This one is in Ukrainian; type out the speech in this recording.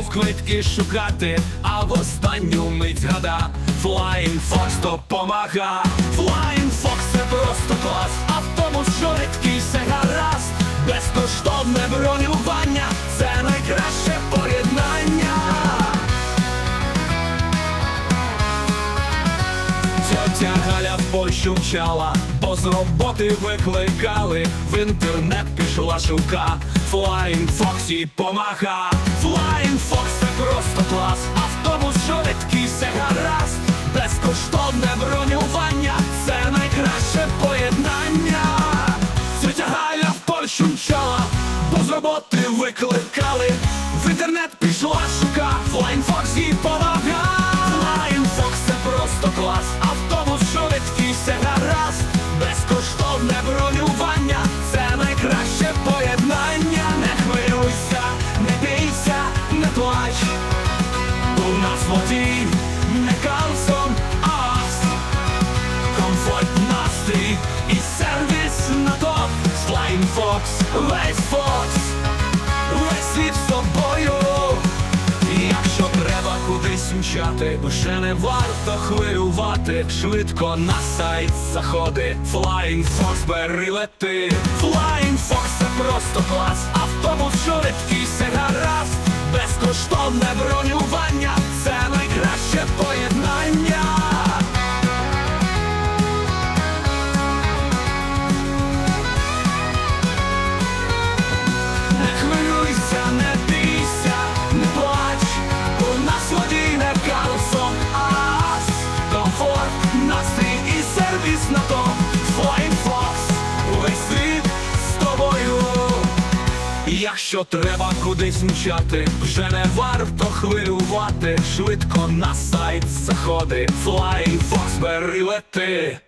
квитки шукати, а в останню мить згада. Flying Fox допомага. Flying Fox це просто клас Тетя Галя в Польщу мчала, бо з роботи викликали, в інтернет пішла шука, Flying Fox їй помага. Flying Fox це просто клас, автобус швидкий, все гаразд, безкоштовне бронювання, це найкраще поєднання. Тетя Галя в Польщу мчала, бо з роботи викликали, в інтернет пішла шука, Fox їй помага. Нас не Карлсон, а ас. Комфорт, настрій і сервіс на топ. З Flying Fox, весь собою. Якщо треба кудись мчати, вже не варто хвилювати. Швидко на сайт заходи. Flying Fox бери лети. Flying Fox це просто клас. Автобус швидкий, все гаразд. Безкоштовне бронювання. Якщо треба кудись мчати, вже не варто хвилювати, швидко на сайт заходи, флай, фоксбери лети.